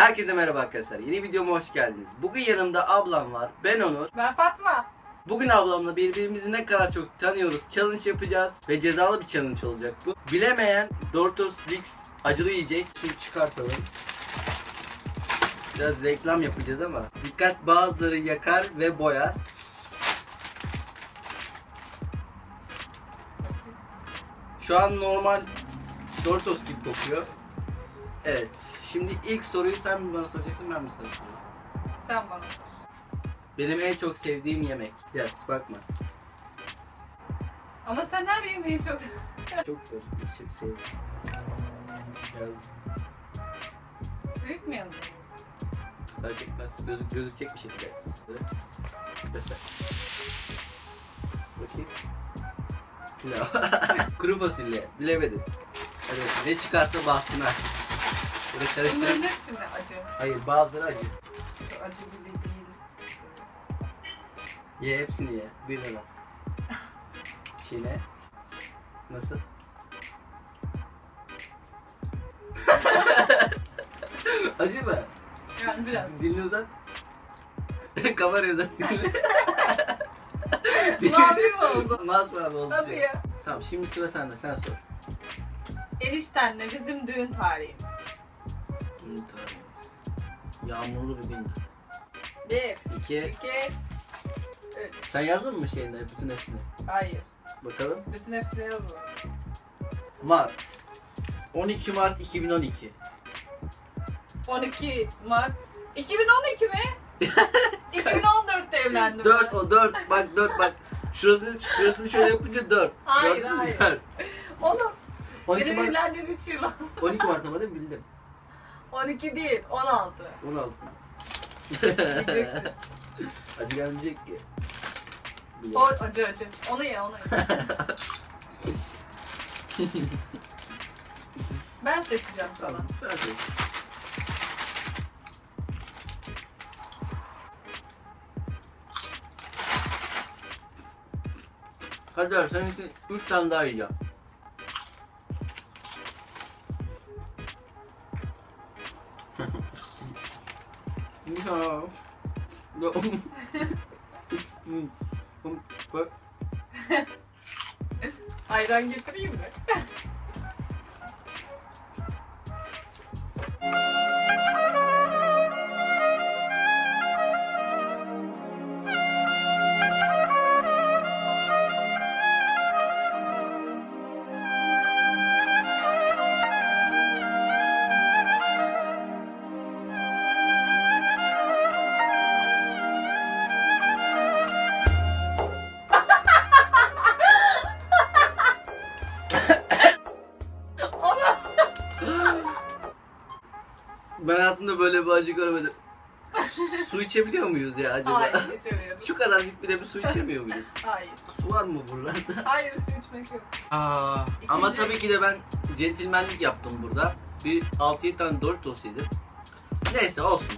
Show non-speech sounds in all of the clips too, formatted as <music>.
Herkese merhaba arkadaşlar. Yeni videoma hoş geldiniz. Bugün yanımda ablam var. Ben Onur. Ben Fatma. Bugün ablamla birbirimizi ne kadar çok tanıyoruz. Challenge yapacağız ve cezalı bir challenge olacak bu. Bilemeyen Doritos Zix acılı yiyecek. Şimdi çıkartalım. Biraz reklam yapacağız ama dikkat bazıları yakar ve boyar. Şu an normal Doritos gibi kokuyor. Evet. Şimdi ilk soruyu sen mi bana soracaksın ben mi sana sorayım? Sen bana sor. Benim en çok sevdiğim yemek. Yaz bakma. Ama sen her yemeği çok... Çok zor. Çok seviyorum. Yaz. Büyük mü yazdın? Fark etmez. Gözük, gözükecek bir şekilde yaz. Göster. Bakayım. Pilav. <laughs> Kuru fasulye. Bilemedin. Hadi ne çıkarsa bahtına. Böyle. Bunların hepsi mi acı? Hayır bazıları acı. Şu acı gibi değil. Ye hepsini ye. Bir lira. Çiğne. Nasıl? <laughs> acı mı? Yani biraz. Dilini uzat. <laughs> Kamerayı uzat dilini. <laughs> Mavi mi oldu? Masmavi oldu. Hadi şey. ya. Tamam şimdi sıra sende sen sor. Eniştenle bizim düğün tarihimiz. Tarihimiz. Yağmurlu bir gündü. Bir, İki. iki, üç. Sen yazdın mı şeyinde bütün hepsini? Hayır. Bakalım. Bütün hepsini yazma. Mart. 12 Mart 2012. 12 Mart. 2012 mi? <laughs> 2014'te evlendim 4 ben. o 4. Bak 4 bak. Şurasını, şurasını şöyle yapınca 4. Hayır, hayır. Oğlum 12 benim Mart, 3 yıl. 12 Mart ama değil mi bildim. 12 değil 16. 16. Yiyeceksin. Acı gelmeyecek ki. O acı acı. Onu ye onu ye. <laughs> ben seçeceğim sana. Tamam. Sen seç. Hadi için 3 tane daha yiyeceğim. Ya. Ya. <laughs> Bak. Ayran getireyim mi? Ben hayatımda böyle bir acı görmedim. su içebiliyor muyuz ya acaba? Hayır içemiyorum. Şu kadarcık bile bir su içemiyor muyuz? Hayır. Su var mı buralarda? Hayır su içmek yok. Aa, İkinci- Ama tabii ki de ben centilmenlik yaptım burada. Bir 6-7 tane Doritos yedim. Neyse olsun.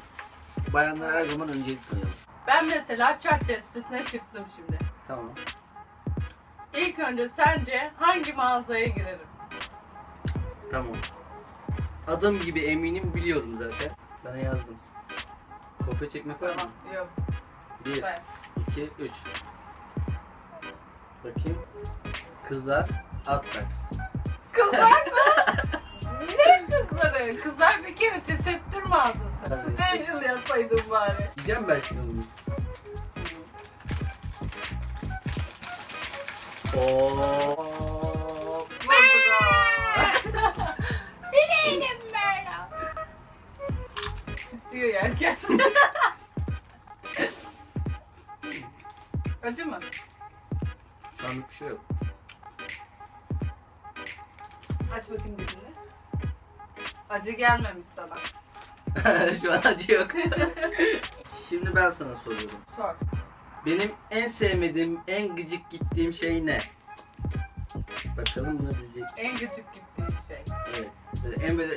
Bayanlara her zaman öncelik tanıyalım. Ben mesela çark caddesine çıktım şimdi. Tamam. İlk önce sence hangi mağazaya girerim? Tamam. Adım gibi eminim biliyorum zaten. Sana yazdım. Kopya çekmek var mı? Yok. 1, Ben. 2, 3. Bakayım. Kızlar Atlax. Kızlar <laughs> mı? ne kızları? Kızlar bir kere tesettür mağazası. Tabii. Yapsaydın bari. Yiyeceğim ben şimdi onu. Oo. Titriyor yerken. <laughs> Acı mı? Şu anlık bir şey yok. Aç bakayım dilini. Acı gelmemiş sana. <laughs> Şu an acı yok. <laughs> Şimdi ben sana soruyorum. Sor. Benim en sevmediğim, en gıcık gittiğim şey ne? Bakalım bunu bilecek. En gıcık gittiğin şey. Evet. Böyle en böyle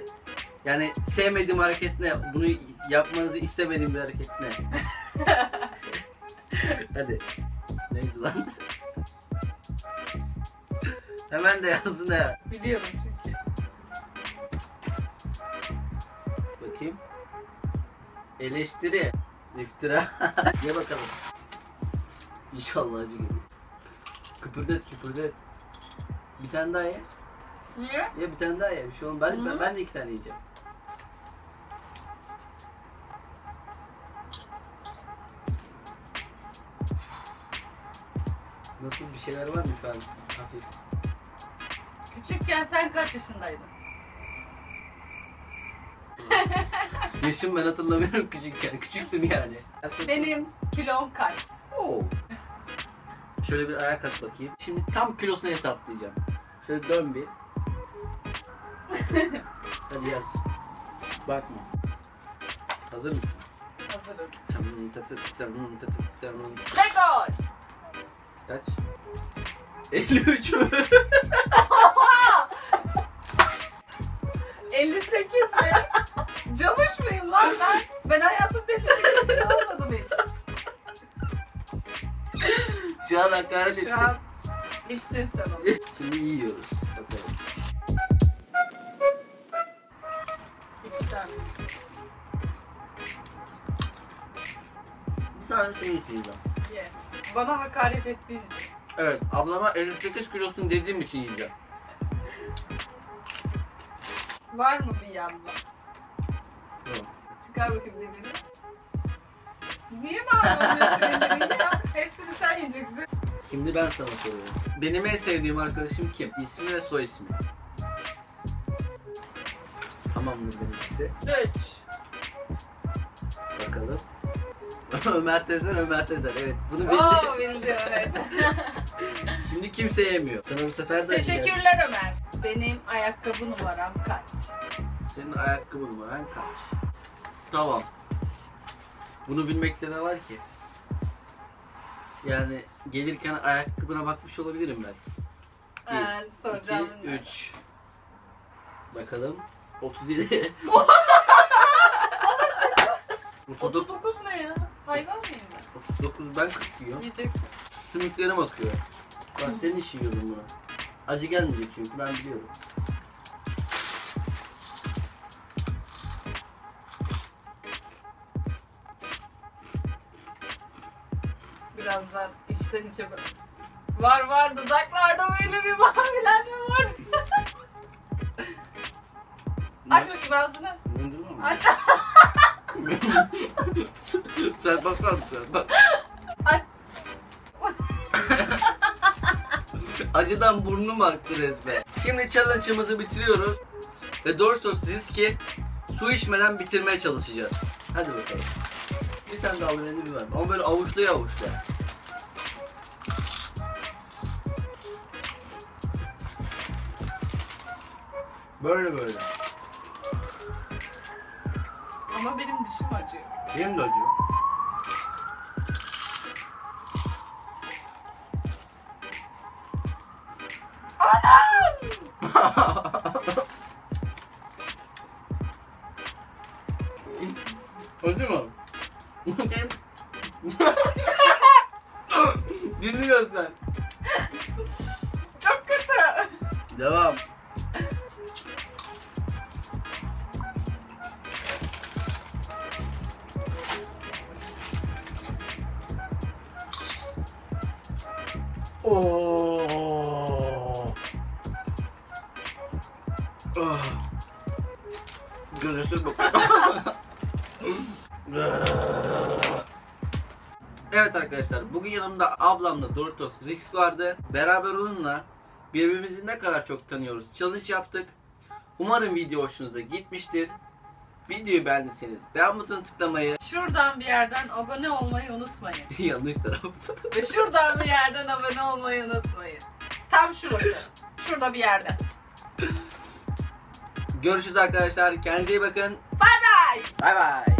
yani sevmediğim hareket ne? Bunu yapmanızı istemediğim bir hareket ne? <laughs> Hadi. Neydi lan? Hemen de yazdın ha. Biliyorum çünkü. Bakayım. Eleştiri. İftira. <laughs> Ye bakalım. İnşallah acı gelir. Kıpırdat kıpırdat. Bir tane daha ye. Niye? Ye bir tane daha ye. Bir şey olmaz. Ben, ben, ben de iki tane yiyeceğim. Nasıl bir şeyler var mı şu an? Hafif. Küçükken sen kaç yaşındaydın? <laughs> Yaşım ben hatırlamıyorum küçükken. Küçüktüm yani. Benim kilom kaç? Oo. Şöyle bir ayak at bakayım. Şimdi tam kilosunu hesaplayacağım. Şöyle dön bir. <laughs> Hadi yaz. Bakma. Hazır mısın? Hazırım. Tam tı tı tam tı tı tam. Rekor! Kaç? 53 mü? <laughs> 58 mi? Camış mıyım lan ben? Ben hayatımda 58 kilo olmadım hiç. Şu an hakaret ettim. Şu an bittin sen onu. <laughs> Şimdi yiyoruz. Bakalım. İki tane. Bir tanesini yiyeceğim. Ye. Bana hakaret ettiğin için. Evet, ablama 58 kilosunu dediğim için yiyeceğim. Var mı bir yanma? Tamam. Çıkar bakayım dediğini. Niye bağlamıyorsun ya? Hepsini sen yiyeceksin. Şimdi ben sana soruyorum. Benim en sevdiğim arkadaşım kim? İsmi ve soy ismi. Tamamdır benimkisi. 3. Bakalım. <laughs> Ömer Tezer, Ömer Tezer. Evet, bunu bildi. Oo bildi evet. <laughs> Şimdi kimse yemiyor. Sana bu sefer de. Teşekkürler Ömer. Benim ayakkabı numaram kaç? Senin ayakkabı numaran kaç? Tamam. Bunu bilmekte ne var ki? Yani gelirken ayakkabına bakmış olabilirim ben. Ee, soracağım. 2, 3. Bakalım. 37. 39, 39 ne ya? Hayvan mıyım ben? 39 ben 40 yiyorum. Yiyeceksin. Sümüklerim akıyor. Bak senin için yiyorum bunu. Acı gelmeyecek çünkü ben biliyorum. Birazdan içten içe bak. Var var dudaklarda böyle bir mavilenme var. Aç bakayım ağzını. Aç. <laughs> <laughs> Sen bakar mısın? Bak. <laughs> Acıdan burnum aktı resmen. Şimdi challenge'ımızı bitiriyoruz. Ve Doritos Rizki su içmeden bitirmeye çalışacağız. Hadi bakalım. Bir sen de al elini bir ver. Ama böyle avuçlaya avuçlaya. Böyle böyle. Ama benim dişim acıyor. Benim de acıyor. Acı mı? <laughs> Dilini göster. Çok kötü. Devam. Oo. Ah. Gözüsü bu. evet arkadaşlar bugün yanımda ablamla Doritos Rix vardı. Beraber onunla birbirimizi ne kadar çok tanıyoruz challenge yaptık. Umarım video hoşunuza gitmiştir. Videoyu beğendiyseniz beğen butonuna tıklamayı <laughs> Şuradan bir yerden abone olmayı unutmayın. <laughs> yanlış taraf. Ve şuradan bir yerden abone olmayı unutmayın. Tam şurası. Şurada bir yerde. Görüşürüz arkadaşlar. Kendinize iyi bakın. Bay bay. Bay bay.